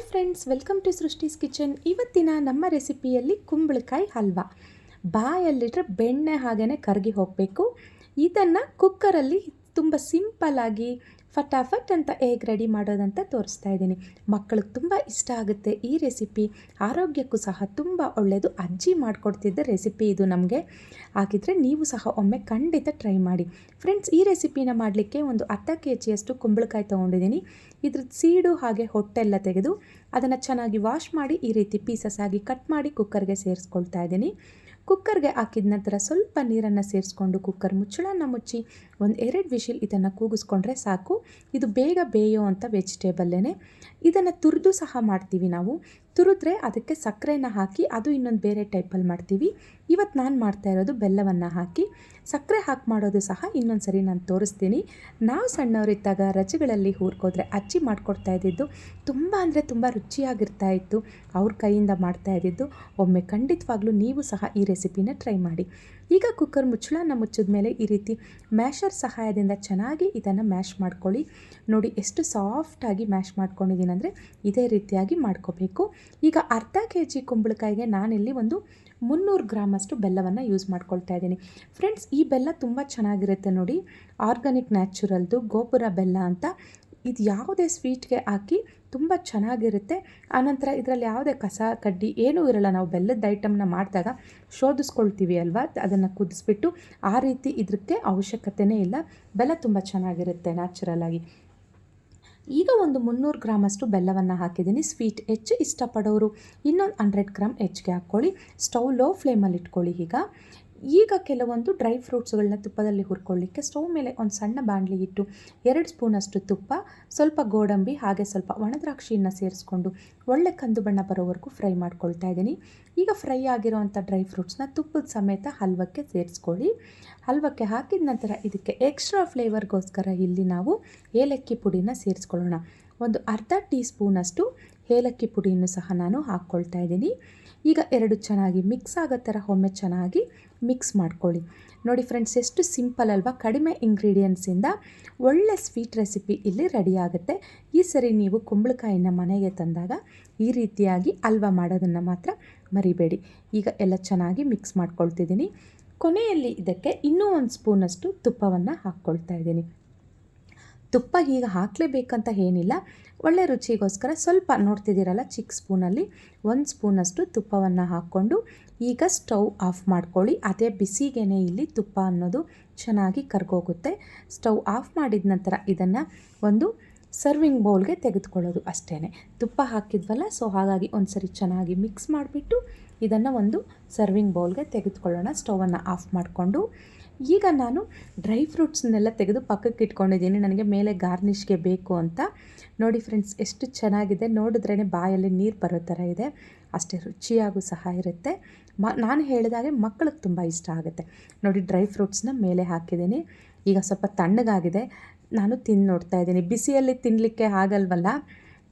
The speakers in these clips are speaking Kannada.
Hi friends, welcome to Srishti's kitchen. ಇವತ್ತಿನ ನಮ್ಮ ರೆಸಿಪಿಯಲ್ಲಿ ಕುಂಬಳಕಾಯಿ ಹಲ್ವಾ. ಬಾಯಲ್ಲಿಟ್ಟರೆ ಬೆಣ್ಣೆ ಹಾಗೇ ಕರಗಿ ಹೋಗಬೇಕು. ಇದನ್ನು ಕುಕ್ಕರಲ್ಲಿ ತುಂಬ ಸಿಂಪಲ್ಲಾಗಿ ಫಟಾಫಟ್ ಅಂತ ಏಗ್ ರೆಡಿ ಮಾಡೋದಂತ ತೋರಿಸ್ತಾ ಇದ್ದೀನಿ. ಮಕ್ಕಳಿಗೆ ತುಂಬ ಇಷ್ಟ ಆಗುತ್ತೆ ಈ ರೆಸಿಪಿ ಆರೋಗ್ಯಕ್ಕೂ ಸಹ ತುಂಬ ಒಳ್ಳೆಯದು ಅಜ್ಜಿ ಮಾಡಿಕೊಡ್ತಿದ್ದ ರೆಸಿಪಿ ಇದು ನಮಗೆ. ಹಾಗಿದ್ರೆ ನೀವು ಸಹ ಒಮ್ಮೆ ಖಂಡಿತ ಟ್ರೈ ಮಾಡಿ. ಫ್ರೆಂಡ್ಸ್ ಈ ರೆಸಿಪಿನ ಮಾಡಲಿಕ್ಕೆ ಒಂದು ಅರ್ಧ ಕೆ ಜಿಯಷ್ಟು ಕುಂಬಳಕಾಯಿ ತೊಗೊಂಡಿದ್ದೀನಿ. ಇದ್ರದ್ದು ಸೀಡು ಹಾಗೆ ಹೊಟ್ಟೆಲ್ಲ ತೆಗೆದು ಅದನ್ನು ಚೆನ್ನಾಗಿ ವಾಶ್ ಮಾಡಿ ಈ ರೀತಿ ಪೀಸಸ್ ಆಗಿ ಕಟ್ ಮಾಡಿ ಕುಕ್ಕರ್ಗೆ ಸೇರಿಸ್ಕೊಳ್ತಾ ಇದ್ದೀನಿ. ಕುಕ್ಕರ್ಗೆ ಹಾಕಿದ ನಂತರ ಸ್ವಲ್ಪ ನೀರನ್ನು ಸೇರಿಸ್ಕೊಂಡು ಕುಕ್ಕರ್ ಮುಚ್ಚಳನ ಮುಚ್ಚಿ ಒಂದು ಎರಡು ವಿಷಿಲ್ ಇದನ್ನು ಕೂಗಿಸ್ಕೊಂಡ್ರೆ ಸಾಕು. ಇದು ಬೇಗ ಬೇಯೋ ಅಂಥ ವೆಜಿಟೇಬಲ್ಲೇನೆ ಇದನ್ನು ತುರಿದು ಸಹ ಮಾಡ್ತೀವಿ ನಾವು. ತುರಿದ್ರೆ ಅದಕ್ಕೆ ಸಕ್ಕರೆನ ಹಾಕಿ ಅದು ಇನ್ನೊಂದು ಬೇರೆ ಟೈಪಲ್ಲಿ ಮಾಡ್ತೀವಿ. ಇವತ್ತು ನಾನು ಮಾಡ್ತಾ ಇರೋದು ಬೆಲ್ಲವನ್ನು ಹಾಕಿ ಸಕ್ಕರೆ ಹಾಕಿ ಮಾಡೋದು ಸಹ ಇನ್ನೊಂದು ಸರಿ ನಾನು ತೋರಿಸ್ತೀನಿ. ನಾವು ಸಣ್ಣವರಿದ್ದಾಗ ರಜೆಗಳಲ್ಲಿ ಹೂರ್ಕೋದ್ರೆ ಅಚ್ಚಿ ಮಾಡಿಕೊಡ್ತಾ ಇದ್ದಿದ್ದು ತುಂಬ ಅಂದರೆ ತುಂಬ ರುಚಿಯಾಗಿರ್ತಾ ಇತ್ತು. ಅವ್ರ ಕೈಯಿಂದ ಮಾಡ್ತಾ ಇದ್ದಿದ್ದು. ಒಮ್ಮೆ ಖಂಡಿತವಾಗ್ಲೂ ನೀವು ಸಹ ಈ ರೆಸಿಪಿನ ಟ್ರೈ ಮಾಡಿ. ಈಗ ಕುಕ್ಕರ್ ಮುಚ್ಚಳನ ಮುಚ್ಚಿದ ಮೇಲೆ ಈ ರೀತಿ ಮ್ಯಾಶರ್ ಸಹಾಯದಿಂದ ಚೆನ್ನಾಗಿ ಇದನ್ನು ಮ್ಯಾಶ್ ಮಾಡ್ಕೊಳ್ಳಿ. ನೋಡಿ ಎಷ್ಟು ಸಾಫ್ಟಾಗಿ ಮ್ಯಾಶ್ ಮಾಡ್ಕೊಂಡಿದ್ದೀನಿ ಅಂದರೆ ಇದೇ ರೀತಿಯಾಗಿ ಮಾಡ್ಕೋಬೇಕು. ಈಗ ಅರ್ಧ ಕೆ ಜಿ ಕುಂಬಳಕಾಯಿಗೆ ನಾನಿಲ್ಲಿ ಒಂದು ಮುನ್ನೂರು ಗ್ರಾಮಷ್ಟು ಬೆಲ್ಲವನ್ನು ಯೂಸ್ ಮಾಡ್ಕೊಳ್ತಾ ಇದ್ದೀನಿ. ಫ್ರೆಂಡ್ಸ್ ಈ ಬೆಲ್ಲ ತುಂಬ ಚೆನ್ನಾಗಿರುತ್ತೆ ನೋಡಿ. ಆರ್ಗಾನಿಕ್ ನ್ಯಾಚುರಲ್ದು ಗೋಪುರ ಬೆಲ್ಲ ಅಂತ. ಇದು ಯಾವುದೇ ಸ್ವೀಟ್ಗೆ ಹಾಕಿ ತುಂಬ ಚೆನ್ನಾಗಿರುತ್ತೆ. ಆನಂತರ ಇದರಲ್ಲಿ ಯಾವುದೇ ಕಸ, ಕಡ್ಡಿ ಏನೂ ಇರಲ್ಲ. ನಾವು ಬೆಲ್ಲದ ಐಟಮ್ನ ಮಾಡಿದಾಗ ಶೋಧಿಸ್ಕೊಳ್ತೀವಿ ಅಲ್ವಾ? ಅದನ್ನು ಕುದಿಸ್ಬಿಟ್ಟು ಆ ರೀತಿ ಇದಕ್ಕೆ ಅವಶ್ಯಕತೆಯೇ ಇಲ್ಲ. ಬೆಲ್ಲ ತುಂಬ ಚೆನ್ನಾಗಿರುತ್ತೆ ನ್ಯಾಚುರಲಾಗಿ ಈಗ ಒಂದು ಮುನ್ನೂರು ಗ್ರಾಮಷ್ಟು ಬೆಲ್ಲವನ್ನು ಹಾಕಿದ್ದೀನಿ. ಸ್ವೀಟ್ ಹೆಚ್ಚು ಇಷ್ಟಪಡೋರು ಇನ್ನೊಂದು ಹಂಡ್ರೆಡ್ ಗ್ರಾಮ್ ಹೆಚ್ಚಿಗೆ ಹಾಕ್ಕೊಳ್ಳಿ. ಸ್ಟೌವ್ ಲೋ ಫ್ಲೇಮಲ್ಲಿ ಇಟ್ಕೊಳ್ಳಿ ಈಗ. ಈಗ ಕೆಲವೊಂದು ಡ್ರೈ ಫ್ರೂಟ್ಸ್ಗಳನ್ನ ತುಪ್ಪದಲ್ಲಿ ಹುರ್ಕೊಳ್ಳಿಕ್ಕೆ ಸ್ಟವ್ ಮೇಲೆ ಒಂದು ಸಣ್ಣ ಬಾಣಲಿ ಇಟ್ಟು ಎರಡು ಸ್ಪೂನಷ್ಟು ತುಪ್ಪ, ಸ್ವಲ್ಪ ಗೋಡಂಬಿ ಹಾಗೆ ಸ್ವಲ್ಪ ಒಣದ್ರಾಕ್ಷಿಯನ್ನು ಸೇರಿಸ್ಕೊಂಡು ಒಳ್ಳೆ ಕಂದು ಬಣ್ಣ ಬರೋವರೆಗೂ ಫ್ರೈ ಮಾಡ್ಕೊಳ್ತಾ ಇದ್ದೀನಿ. ಈಗ ಫ್ರೈ ಆಗಿರೋವಂಥ ಡ್ರೈ ಫ್ರೂಟ್ಸ್ನ ತುಪ್ಪದ ಸಮೇತ ಹಲ್ವಕ್ಕೆ ಸೇರಿಸ್ಕೊಳ್ಳಿ. ಹಲ್ವಕ್ಕೆ ಹಾಕಿದ ನಂತರ ಇದಕ್ಕೆ ಎಕ್ಸ್ಟ್ರಾ ಫ್ಲೇವರ್ಗೋಸ್ಕರ ಇಲ್ಲಿ ನಾವು ಏಲಕ್ಕಿ ಪುಡಿನ ಸೇರಿಸ್ಕೊಳ್ಳೋಣ. ಒಂದು ಅರ್ಧ ಟೀ ಸ್ಪೂನಷ್ಟು ಏಲಕ್ಕಿ ಪುಡಿಯನ್ನು ಸಹ ನಾನು ಹಾಕ್ಕೊಳ್ತಾ ಇದ್ದೀನಿ. ಈಗ ಎರಡು ಚೆನ್ನಾಗಿ ಮಿಕ್ಸ್ ಆಗೋ ಥರ ಒಮ್ಮೆ ಚೆನ್ನಾಗಿ ಮಿಕ್ಸ್ ಮಾಡ್ಕೊಳ್ಳಿ. ನೋಡಿ ಫ್ರೆಂಡ್ಸ್ ಎಷ್ಟು ಸಿಂಪಲ್ ಅಲ್ವಾ? ಕಡಿಮೆ ಇಂಗ್ರೀಡಿಯೆಂಟ್ಸಿಂದ ಒಳ್ಳೆ ಸ್ವೀಟ್ ರೆಸಿಪಿ ಇಲ್ಲಿ ರೆಡಿ ಆಗುತ್ತೆ. ಈ ಸರಿ ನೀವು ಕುಂಬಳಕಾಯಿನ ಮನೆಗೆ ತಂದಾಗ ಈ ರೀತಿಯಾಗಿ ಹಲ್ವಾ ಮಾಡೋದನ್ನು ಮಾತ್ರ ಮರಿಬೇಡಿ. ಈಗ ಎಲ್ಲ ಚೆನ್ನಾಗಿ ಮಿಕ್ಸ್ ಮಾಡ್ಕೊಳ್ತಿದ್ದೀನಿ. ಕೊನೆಯಲ್ಲಿ ಇದಕ್ಕೆ ಇನ್ನೂ ಒಂದು ಸ್ಪೂನಷ್ಟು ತುಪ್ಪವನ್ನು ಹಾಕ್ಕೊಳ್ತಾ ಇದ್ದೀನಿ. ತುಪ್ಪ ಈಗ ಹಾಕಲೇಬೇಕಂತ ಏನಿಲ್ಲ. ಒಳ್ಳೆ ರುಚಿಗೋಸ್ಕರ ಸ್ವಲ್ಪ ನೋಡ್ತಿದ್ದೀರಲ್ಲ ಚಿಕ್ಕ ಸ್ಪೂನಲ್ಲಿ ಒಂದು ಸ್ಪೂನಷ್ಟು ತುಪ್ಪವನ್ನು ಹಾಕ್ಕೊಂಡು ಈಗ ಸ್ಟವ್ ಆಫ್ ಮಾಡ್ಕೊಳ್ಳಿ. ಅದೇ ಬಿಸಿಗೇನೆ ಇಲ್ಲಿ ತುಪ್ಪ ಅನ್ನೋದು ಚೆನ್ನಾಗಿ ಕರ್ಗೋಗುತ್ತೆ. ಸ್ಟವ್ ಆಫ್ ಮಾಡಿದ ನಂತರ ಇದನ್ನು ಒಂದು ಸರ್ವಿಂಗ್ ಬೌಲ್ಗೆ ತೆಗೆದುಕೊಳ್ಳೋದು ಅಷ್ಟೇ ತುಪ್ಪ ಹಾಕಿದ್ವಲ್ಲ, ಸೊ ಹಾಗಾಗಿ ಒಂದು ಸರಿ ಚೆನ್ನಾಗಿ ಮಿಕ್ಸ್ ಮಾಡಿಬಿಟ್ಟು ಇದನ್ನು ಒಂದು ಸರ್ವಿಂಗ್ ಬೌಲ್ಗೆ ತೆಗೆದುಕೊಳ್ಳೋಣ. ಸ್ಟೌವನ್ನು ಆಫ್ ಮಾಡಿಕೊಂಡು ಈಗ ನಾನು ಡ್ರೈ ಫ್ರೂಟ್ಸ್ನೆಲ್ಲ ತೆಗೆದು ಪಕ್ಕಕ್ಕೆ ಇಟ್ಕೊಂಡಿದ್ದೀನಿ. ನನಗೆ ಮೇಲೆ ಗಾರ್ನಿಷ್ಗೆ ಬೇಕು ಅಂತ. ನೋಡಿ ಫ್ರೆಂಡ್ಸ್, ಎಷ್ಟು ಚೆನ್ನಾಗಿದೆ. ನೋಡಿದ್ರೇ ಬಾಯಲ್ಲಿ ನೀರು ಬರೋ ಥರ ಇದೆ. ಅಷ್ಟೇ ರುಚಿಯಾಗೂ ಸಹ ಇರುತ್ತೆ. ಮ, ನಾನು ಹೇಳಿದಾಗೆ ಮಕ್ಕಳಿಗೆ ತುಂಬ ಇಷ್ಟ ಆಗುತ್ತೆ. ನೋಡಿ, ಡ್ರೈ ಫ್ರೂಟ್ಸ್ನ ಮೇಲೆ ಹಾಕಿದ್ದೀನಿ. ಈಗ ಸ್ವಲ್ಪ ತಣ್ಣಗಾಗಿದೆ. ನಾನು ತಿಂದು ನೋಡ್ತಾ ಇದ್ದೀನಿ. ಬಿಸಿಯಲ್ಲಿ ತಿನ್ನಲಿಕ್ಕೆ ಆಗಲ್ವಲ್ಲ?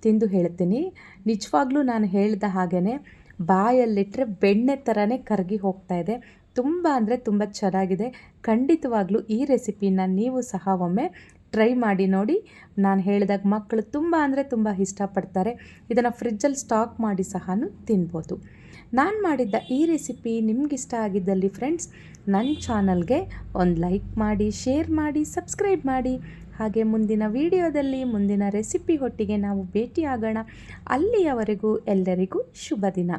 ತಿಂದು ಹೇಳ್ತೀನಿ. ನಿಜವಾಗ್ಲೂ ನಾನು ಹೇಳಿದ ಹಾಗೇ ಬಾಯಲ್ಲಿಟ್ಟರೆ ಬೆಣ್ಣೆ ಥರನೇ ಕರಗಿ ಹೋಗ್ತಾ ಇದೆ. ತುಂಬ ಅಂದರೆ ತುಂಬ ಚೆನ್ನಾಗಿದೆ. ಖಂಡಿತವಾಗ್ಲೂ ಈ ರೆಸಿಪಿನ ನೀವು ಸಹ ಒಮ್ಮೆ ಟ್ರೈ ಮಾಡಿ ನೋಡಿ. ನಾನು ಹೇಳಿದಾಗ ಮಕ್ಕಳು ತುಂಬ ಅಂದರೆ ತುಂಬ ಇಷ್ಟಪಡ್ತಾರೆ. ಇದನ್ನು ಫ್ರಿಜ್ಜಲ್ಲಿ ಸ್ಟಾಕ್ ಮಾಡಿ ಸಹ ತಿನ್ಬೋದು. ನಾನು ಮಾಡಿದ್ದ ಈ ರೆಸಿಪಿ ನಿಮಗಿಷ್ಟ ಆಗಿದ್ದಲ್ಲಿ ಫ್ರೆಂಡ್ಸ್, ನನ್ನ ಚಾನಲ್ಗೆ ಒಂದು ಲೈಕ್ ಮಾಡಿ, ಶೇರ್ ಮಾಡಿ, ಸಬ್ಸ್ಕ್ರೈಬ್ ಮಾಡಿ. ಹಾಗೆ ಮುಂದಿನ ವಿಡಿಯೋದಲ್ಲಿ ಮುಂದಿನ ರೆಸಿಪಿ ಹೊಟ್ಟಿಗೆ ನಾವು ಭೇಟಿಯಾಗೋಣ. ಅಲ್ಲಿಯವರೆಗೂ ಎಲ್ಲರಿಗೂ ಶುಭ ದಿನ